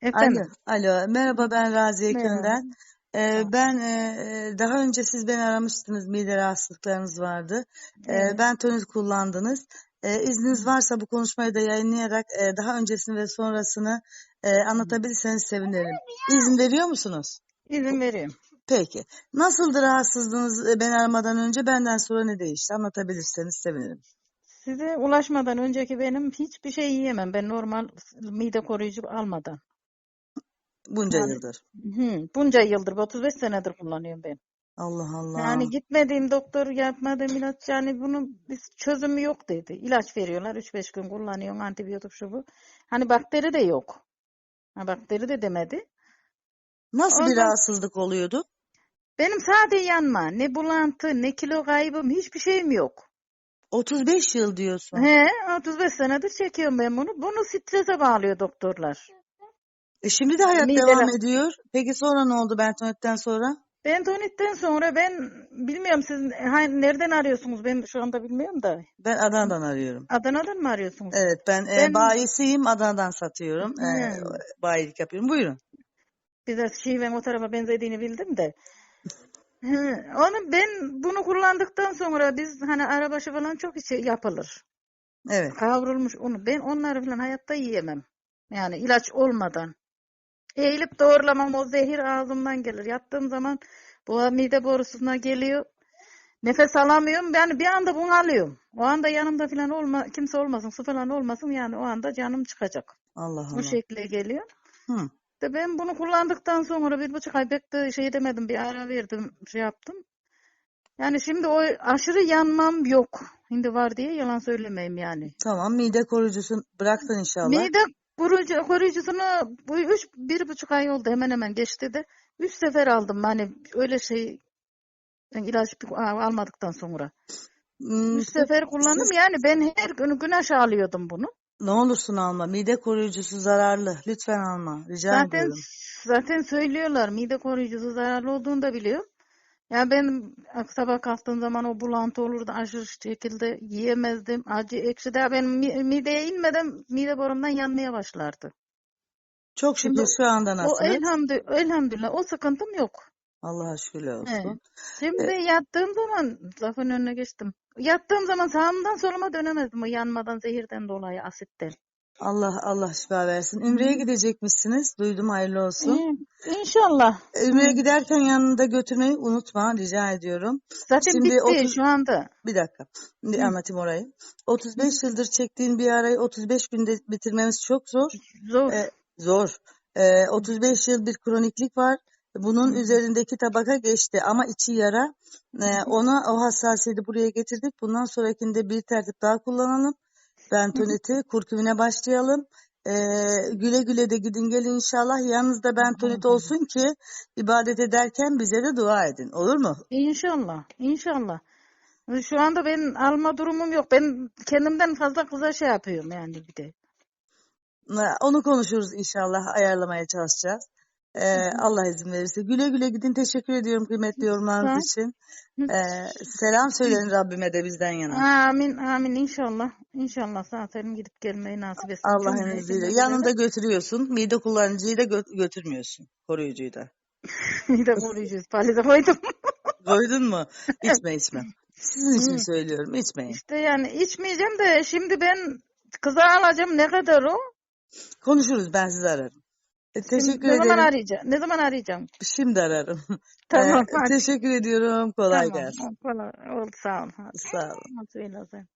Efendim. Alo, alo. Merhaba ben Raziye. Köy'den. Ee, ben e, daha önce siz beni aramıştınız. Mide rahatsızlıklarınız vardı. Ee, Evet. ben tonit kullandınız. Ee, izniniz varsa bu konuşmayı da yayınlayarak e, daha öncesini ve sonrasını e, anlatabilirseniz sevinirim. İzin veriyor musunuz? İzin veriyorum. Peki. Nasıldı rahatsızlığınız e, beni aramadan önce? Benden sonra ne değişti? Anlatabilirseniz sevinirim. Size ulaşmadan önceki benim hiçbir şey yiyemem. Ben normal mide koruyucu almadan. Bunca Yani- yıldır. Hı, bunca yıldır, 35 senedir kullanıyorum ben. Allah Allah. Yani gitmediğim doktor yapmadığım ilaç yani bunun bir çözümü yok dedi. İlaç veriyorlar 3-5 gün kullanıyorsun antibiyotik şu bu. Hani bakteri de yok. Ha, bakteri de demedi. Nasıl bir Ondan- rahatsızlık oluyordu? Benim sade yanma, ne bulantı, ne kilo kaybım hiçbir şeyim yok. 35 yıl diyorsun. He, 35 senedir çekiyorum ben bunu. Bunu strese bağlıyor doktorlar. E şimdi de hayat Mide devam ediyor. Peki sonra ne oldu Bentonet'ten sonra? Bentonitten sonra ben bilmiyorum siz ha, nereden arıyorsunuz? Ben şu anda bilmiyorum da. Ben Adana'dan arıyorum. Adana'dan mı arıyorsunuz? Evet ben, e, Ben- bayisiyim Adana'dan satıyorum. E, bayilik yapıyorum. Buyurun. Biraz şiven o tarafa benzediğini bildim de. Onu ben bunu kullandıktan sonra biz hani arabaşı falan çok içi yapılır. Evet. Kavrulmuş onu. Ben onları falan hayatta yiyemem. Yani ilaç olmadan. Eğilip doğrulamam o zehir ağzımdan gelir. Yattığım zaman bu mide borusuna geliyor. Nefes alamıyorum. Yani bir anda bunalıyorum. O anda yanımda falan olma, kimse olmasın, su falan olmasın yani o anda canım çıkacak. Allah Bu Allah. şekilde geliyor. Hı. De ben bunu kullandıktan sonra bir buçuk ay pek de şey demedim bir ara verdim şey yaptım. Yani şimdi o aşırı yanmam yok. Şimdi var diye yalan söylemeyeyim yani. Tamam mide koruyucusu bıraktın inşallah. Mide koruyucu, koruyucusunu bu üç, bir buçuk ay oldu hemen hemen geçti de. Üç sefer aldım hani öyle şey ben ilaç almadıktan sonra. Hmm, Üç sefer kullandım yani ben her gün güneş alıyordum bunu. ne olursun alma. Mide koruyucusu zararlı. Lütfen alma. Rica Zaten ediyorum. zaten söylüyorlar mide koruyucusu zararlı olduğunu da biliyorum. Ya ben sabah kalktığım zaman o bulantı olurdu aşırı şekilde yiyemezdim. Acı ekşi de ben mi- mideye inmeden mide borumdan yanmaya başlardı. Çok şükür Şimdi şu anda O nasılsınız? elhamdülillah, elhamdülillah o sıkıntım yok. Allah'a şükürler Evet. olsun. Şimdi yattığım zaman lafın önüne geçtim. Yattığım zaman sağımdan soluma dönemezdim o yanmadan zehirden dolayı asitten. Allah Allah şifa versin. Ümre'ye gidecekmişsiniz. Duydum hayırlı olsun. İnşallah. Ümre'ye giderken yanında götürmeyi unutma rica ediyorum. Zaten Şimdi bitti 30 şu anda. Bir dakika. Bir anlatayım orayı. 35 yıldır çektiğin bir arayı 35 günde bitirmemiz çok zor. Zor. Ee, zor. Ee, 35 yıl bir kroniklik var. Bunun Hı. üzerindeki tabaka geçti ama içi yara. Ee, ona o hassasiyeti buraya getirdik. Bundan sonrakinde bir tertip daha kullanalım. Bentoniti kurkümüne başlayalım. Ee, güle güle de gidin gelin inşallah. Yanınızda bentonit olsun ki ibadet ederken bize de dua edin. Olur mu? İnşallah. İnşallah. Şu anda ben alma durumum yok. Ben kendimden fazla kıza şey yapıyorum yani bir de. Onu konuşuruz inşallah. Ayarlamaya çalışacağız. Ee, Allah izin verirse. Güle güle gidin. Teşekkür ediyorum kıymetli yorumlarınız için. Ee, selam söyleyin Rabbime de bizden yana. Amin amin inşallah. İnşallah sağ salim gidip gelmeyi nasip etsin. Allah'ın izniyle. Yanında götürüyorsun. Mide kullanıcıyı da gö- götürmüyorsun. Koruyucuyu da. Bir de koruyacağız. Palize koydum. Koydun mu? İçme içme. Sizin için söylüyorum. içmeyin. İşte yani içmeyeceğim de şimdi ben kıza alacağım ne kadar o? Konuşuruz. Ben sizi ararım. E, Şimdi teşekkür ne zaman ederim. arayacağım? Ne zaman arayacağım? Şimdi ararım. Tamam hadi. teşekkür ediyorum. Kolay Tamam. gelsin. Kolay. Oldu sağ ol. Sağ sen.